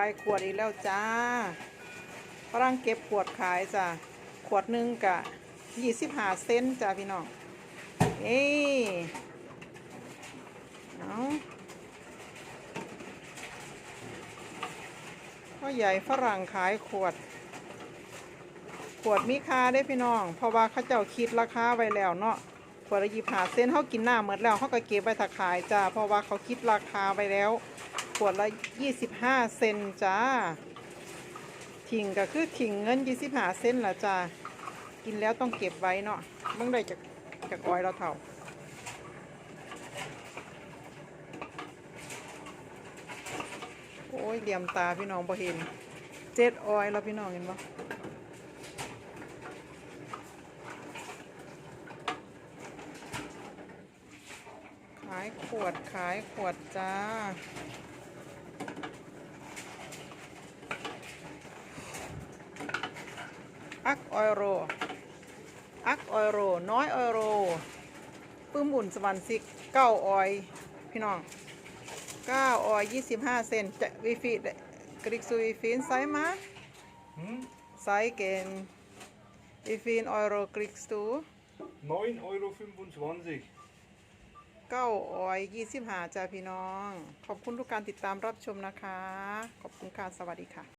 ายขวดอีกแล้วจ้าฝรั่งเก็บขวดขายจ้ะขวดหนึ่งกะยี่สิบห้าเซนจ้าพี่น้องเอ้เอาพ่อใหญ่ฝรั่งขายขวด ขวดมีค่าได้พี่น้อง เพราะว่าเขาเจ้าคิดราคาไว้แล้วเนาะขวดละยี่ห้าเซนเขากินหน้าหมดแล้วเขาก็เก็บไว้ถักขายจ้าเพราะว่าเขาคิดราคาไว้แล้ว ขวดละยี่สิบห้าเซนจ้าทิ้งก็คือทิ้งเงินยี่สิบห้าเซนละจ้ากินแล้วต้องเก็บไว้เนาะเมื่อใดจะจะก้อยเราเท่าโอ้ยเหลี่ยมตาพี่น้องพอเห็นเจ็ดออยแล้วพี่น้องเห็นปะขายขวดขายขวดจ้า อักออยโร อักออยโร น้อยออยโร ปื้มอุ่นสวรรค์สิกเก้าออย พี่น้องเก้าออยยี่สิบห้าเซนจะวีฟีดกริกซูวีฟีนไซส์มา Hm? ไซส์เกนวีฟีนออยโรกริกซู 9,25 Euro. เก้าออยยี่สิบหาจ้าพี่น้อง ขอบคุณทุกการติดตามรับชมนะคะ ขอบคุณค่ะ สวัสดีค่ะ